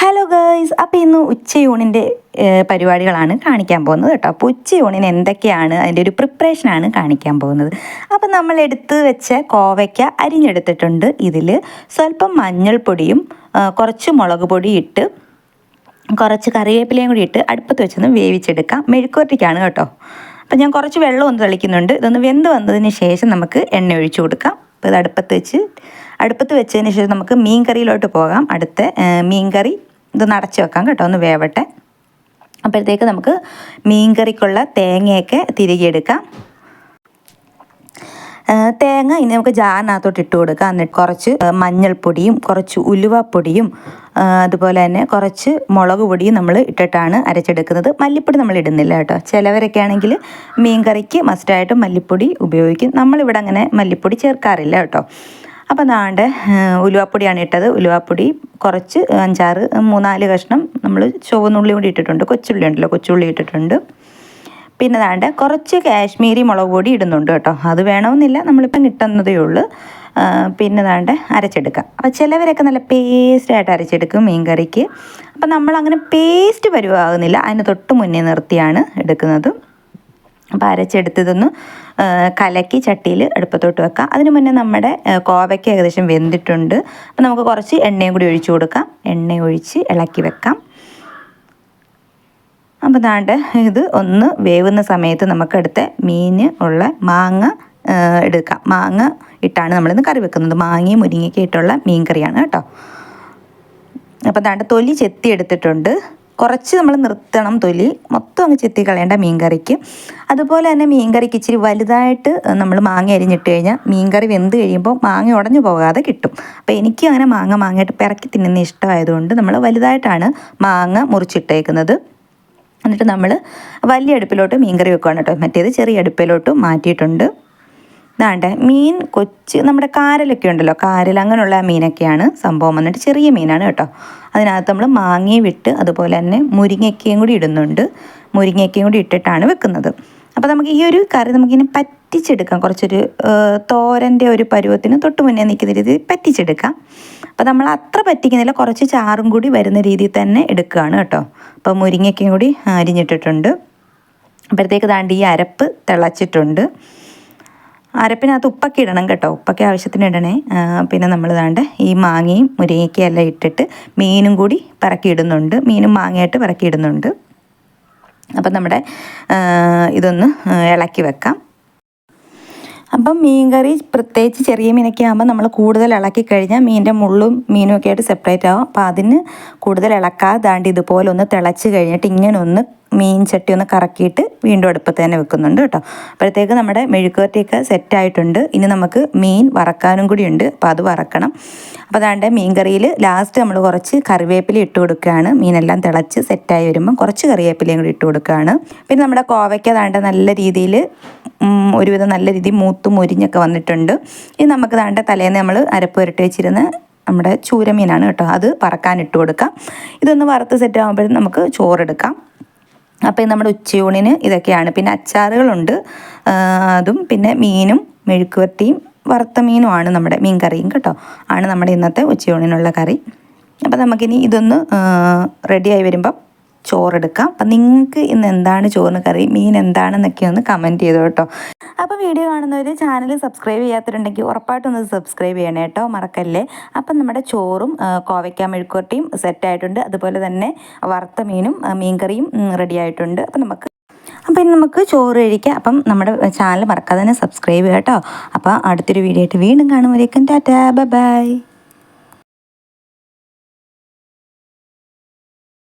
Hello girls അപ്പോൾ ഇന്ന് ഉച്ചയൂണിന്റെ പരിപാടികളാണ് കാണിക്കാൻ പോകുന്നത് കേട്ടോ. അപ്പോൾ ഉച്ചയൂണിന് എന്തൊക്കെയാണ് അതിന്റെ ഒരു പ്രിപ്പറേഷനാണ് കാണിക്കാൻ പോകുന്നത്. അപ്പോൾ നമ്മൾ എടുത്ത് വെച്ച കോവയ്ക്ക അരിഞ്ഞെടുത്തിട്ടുണ്ട്. ഇതിൽ സ്വല്പം മഞ്ഞൾപ്പൊടിയും കുറച്ച് മുളക് പൊടി ഇട്ട് കുറച്ച് കറിവേപ്പിലയും കൂടി ഇട്ട് അടുപ്പത്ത് വെച്ചൊന്ന് വേവിച്ചെടുക്കാം. മെഴുക്കുവരട്ടിക്കാണ് കേട്ടോ. അപ്പോൾ ഞാൻ കുറച്ച് വെള്ളം ഒന്ന് തളിക്കുന്നുണ്ട്. ഇതൊന്ന് വെന്ത് വന്നതിന് ശേഷം നമുക്ക് എണ്ണ ഒഴിച്ചു കൊടുക്കാം. അപ്പോൾ ഇത് അടുപ്പത്ത് വെച്ച് അടുപ്പത്ത് വെച്ചതിന് ശേഷം നമുക്ക് മീൻ കറിയിലോട്ട് പോകാം. അടുത്ത മീൻ കറി ഇത് നടച്ച് വെക്കാം കേട്ടോ ഒന്ന് വേവട്ടെ. അപ്പോഴത്തേക്ക് നമുക്ക് മീൻകറിക്കുള്ള തേങ്ങയൊക്കെ തിരികെ എടുക്കാം തേങ്ങ ഇനി നമുക്ക് ജാറിനകത്തോട്ട് ഇട്ട് കൊടുക്കാം. എന്നിട്ട് കുറച്ച് മഞ്ഞൾപ്പൊടിയും കുറച്ച് ഉലുവപ്പൊടിയും അതുപോലെ തന്നെ കുറച്ച് മുളക് പൊടിയും നമ്മൾ ഇട്ടിട്ടാണ് അരച്ചെടുക്കുന്നത്. മല്ലിപ്പൊടി നമ്മൾ ഇടുന്നില്ല കേട്ടോ. ചിലവരൊക്കെ ആണെങ്കിൽ മീൻ കറിക്ക് മസ്റ്റായിട്ടും മല്ലിപ്പൊടി ഉപയോഗിക്കും. നമ്മളിവിടെ അങ്ങനെ മല്ലിപ്പൊടി ചേർക്കാറില്ല കേട്ടോ. അപ്പോൾ നാണ്ട് ഉലുവാപ്പൊടിയാണ് ഇട്ടത്. ഉലുവാപ്പൊടി കുറച്ച് അഞ്ചാറ് മൂന്നാൽ കഷ്ണം നമ്മൾ ചുവന്നുള്ളി കൂടി ഇട്ടിട്ടുണ്ട്. കൊച്ചുള്ളി ഉണ്ടല്ലോ കൊച്ചുള്ളി ഇട്ടിട്ടുണ്ട്. പിന്നെ ദാണ്ട് കുറച്ച് കാശ്മീരി മുളക് പൊടി ഇടുന്നുണ്ട് കേട്ടോ. അത് വേണമെന്നില്ല നമ്മളിപ്പം കിട്ടുന്നതേ ഉള്ളൂ. പിന്നെ ദാണ്ട് അരച്ചെടുക്കാം. അപ്പോൾ ചിലവരൊക്കെ നല്ല പേസ്റ്റായിട്ട് അരച്ചെടുക്കും മീൻ കറിക്ക് അപ്പം നമ്മളങ്ങനെ പേസ്റ്റ് പരുവാകുന്നില്ല. അതിന് തൊട്ട് മുന്നേ നിർത്തിയാണ് എടുക്കുന്നത്. അപ്പോൾ അരച്ചെടുത്തതൊന്ന് കലക്കി ചട്ടിയിൽ അടുപ്പത്തോട്ട് വെക്കാം. അതിന് മുന്നേ നമ്മുടെ കോവയ്ക്ക് ഏകദേശം വെന്തിട്ടുണ്ട്. അപ്പോൾ നമുക്ക് കുറച്ച് എണ്ണയും കൂടി ഒഴിച്ചു കൊടുക്കാം. എണ്ണ ഒഴിച്ച് ഇളക്കി വെക്കാം. അപ്പോൾ ദാണ്ട് ഇത് ഒന്ന് വേവുന്ന സമയത്ത് നമുക്കെടുത്ത മീൻ ഉള്ള മാങ്ങ എടുക്കാം. മാങ്ങ ഇട്ടാണ് നമ്മളിന്ന് കറി വെക്കുന്നത്. മാങ്ങയും മുരിങ്ങയ്ക്ക് മീൻ കറിയാണ് കേട്ടോ. അപ്പോൾ ദാണ്ട് തൊലി ചെത്തി എടുത്തിട്ടുണ്ട്. കുറച്ച് നമ്മൾ നിർത്തണം തൊലി. മൊത്തം അങ്ങ് ചെത്തി കളയേണ്ട മീൻകറിക്ക്. അതുപോലെ തന്നെ മീൻകറിക്ക് ഇച്ചിരി വലുതായിട്ട് നമ്മൾ മാങ്ങ അരിഞ്ഞിട്ട് കഴിഞ്ഞാൽ മീൻകറി വെന്ത് കഴിയുമ്പോൾ മാങ്ങ ഉടഞ്ഞു പോകാതെ കിട്ടും. അപ്പോൾ എനിക്ക് അങ്ങനെ മാങ്ങ മാങ്ങയായിട്ട് പിറക്കി തിന്നുന്ന ഇഷ്ടമായതുകൊണ്ട് നമ്മൾ വലുതായിട്ടാണ് മാങ്ങ മുറിച്ചിട്ടേക്കുന്നത്. എന്നിട്ട് നമ്മൾ വലിയ അടുപ്പിലോട്ട് മീൻകറി വെക്കുകയാണ് കേട്ടോ. മറ്റേത് ചെറിയ അടുപ്പിലോട്ട് മാറ്റിയിട്ടുണ്ട്. ഇതാണ്ട് മീൻ കൊച്ച് നമ്മുടെ കാരലൊക്കെ ഉണ്ടല്ലോ കാരൽ അങ്ങനെയുള്ള മീനൊക്കെയാണ് സംഭവം വന്നിട്ട് ചെറിയ മീനാണ് കേട്ടോ. അതിനകത്ത് നമ്മൾ മാങ്ങയും വിട്ട് അതുപോലെ തന്നെ മുരിങ്ങയ്ക്കയും കൂടി ഇടുന്നുണ്ട്. മുരിങ്ങയ്ക്കയും കൂടി ഇട്ടിട്ടാണ് വെക്കുന്നത്. അപ്പോൾ നമുക്ക് ഈ ഒരു കറി നമുക്കിനി പറ്റിച്ചെടുക്കാം. കുറച്ചൊരു തോരന്റെ ഒരു പരുവത്തിന് തൊട്ട് മുന്നേ നിൽക്കുന്ന രീതിയിൽ പറ്റിച്ചെടുക്കാം. അപ്പോൾ നമ്മൾ അത്ര പറ്റിക്കുന്നില്ല കുറച്ച് ചാറും കൂടി വരുന്ന രീതിയിൽ തന്നെ എടുക്കുകയാണ് കേട്ടോ. അപ്പോൾ മുരിങ്ങയ്ക്കയും കൂടി അരിഞ്ഞിട്ടിട്ടുണ്ട്. അപ്പോഴത്തേക്ക് താണ്ടി ഈ അരപ്പ് തിളച്ചിട്ടുണ്ട്. അരപ്പിനകത്ത് ഉപ്പൊക്കെ ഇടണം കേട്ടോ. ഉപ്പൊക്കെ ആവശ്യത്തിന് ഇടണേ. പിന്നെ നമ്മൾ ദാണ്ട് ഈ മാങ്ങയും മുരിങ്ങയ്ക്കയും എല്ലാം ഇട്ടിട്ട് മീനും കൂടി പറക്കിയിടുന്നുണ്ട് മീനും മാങ്ങയായിട്ട് പറക്കിയിടുന്നുണ്ട് അപ്പം നമ്മുടെ ഇതൊന്ന് ഇളക്കി വെക്കാം. അപ്പം മീൻ കറി പ്രത്യേകിച്ച് ചെറിയ മീനൊക്കെ ആകുമ്പോൾ നമ്മൾ കൂടുതൽ ഇളക്കി കഴിഞ്ഞാൽ മീനിന്റെ മുള്ളും മീനും ഒക്കെ ആയിട്ട് സെപ്പറേറ്റ് ആവും. അപ്പോൾ അതിന് കൂടുതൽ ഇളക്കാതാണ്ട് ഇതുപോലെ ഒന്ന് തിളച്ച് കഴിഞ്ഞിട്ട് ഇങ്ങനെ ഒന്ന് മീൻ ചട്ടി ഒന്ന് കറക്കിയിട്ട് വീണ്ടും അടുപ്പത്ത് തന്നെ വെക്കുന്നുണ്ട് കേട്ടോ. അപ്പോഴത്തേക്ക് നമ്മുടെ മെഴുക്കുവരട്ടിയൊക്കെ സെറ്റായിട്ടുണ്ട് ഇനി നമുക്ക് മീൻ വറക്കാനും കൂടിയുണ്ട് അപ്പോൾ അത് വറക്കണം. അപ്പോൾ അതാണ്ട് മീൻ കറിയിൽ ലാസ്റ്റ് നമ്മൾ കുറച്ച് കറിവേപ്പില ഇട്ട് കൊടുക്കുകയാണ്. മീനെല്ലാം തിളച്ച് സെറ്റായി വരുമ്പം കുറച്ച് കറിവേപ്പിലയും കൂടി ഇട്ട് കൊടുക്കുകയാണ്. പിന്നെ നമ്മുടെ കോവയ്ക്ക് അതാണ്ട് നല്ല രീതിയിൽ ഒരുവിധം നല്ല രീതിയിൽ മൂത്ത് മുരിഞ്ഞൊക്കെ വന്നിട്ടുണ്ട്. ഇനി നമുക്ക് താണ്ട തലേന്ന് നമ്മൾ അരപ്പ് പുരട്ടി വെച്ചിരുന്ന നമ്മുടെ ചൂരമീനാണ് കേട്ടോ. അത് വറക്കാൻ ഇട്ട് കൊടുക്കാം. ഇതൊന്ന് വറുത്ത് സെറ്റ് ആകുമ്പോഴും നമുക്ക് ചോറെടുക്കാം അപ്പോൾ നമ്മുടെ ഉച്ചയൂണിന് ഇതൊക്കെയാണ്. പിന്നെ അച്ചാറുകളുണ്ട്. അതും പിന്നെ മീനും മെഴുക്കുവരട്ടിയും വറുത്ത മീനുമാണ് നമ്മുടെ മീൻ കറിയും കേട്ടോ. ആണ് നമ്മുടെ ഇന്നത്തെ ഉച്ചയൂണിനുള്ള കറി. അപ്പോൾ നമുക്കിനി ഇതൊന്ന് റെഡിയായി വരുമ്പം ചോറെടുക്കാം. അപ്പം നിങ്ങൾക്ക് ഇന്ന് എന്താണ് ചോറിന് കറി മീൻ എന്താണെന്നൊക്കെ ഒന്ന് കമന്റ് ചെയ്തോ കേട്ടോ. അപ്പോൾ വീഡിയോ കാണുന്നവർ ചാനൽ സബ്സ്ക്രൈബ് ചെയ്യാത്തിട്ടുണ്ടെങ്കിൽ ഉറപ്പായിട്ടൊന്ന് സബ്സ്ക്രൈബ് ചെയ്യണേ കേട്ടോ മറക്കല്ലേ. അപ്പം നമ്മുടെ ചോറും കോവയ്ക്ക മെഴുക്കുവരട്ടിയും സെറ്റായിട്ടുണ്ട് അതുപോലെ തന്നെ വറുത്ത മീനും മീൻകറിയും റെഡി ആയിട്ടുണ്ട്. അപ്പം നമുക്ക് അപ്പം ഇനി നമുക്ക് ചോറ് കഴിക്കാം. അപ്പം നമ്മുടെ ചാനൽ മറക്കാതെ തന്നെ സബ്സ്ക്രൈബ് ചെയ്യാം കേട്ടോ. അപ്പോൾ അടുത്തൊരു വീഡിയോ ആയിട്ട് വീണ്ടും കാണുമ്പോഴേക്കും ടാറ്റാ. ബൈ.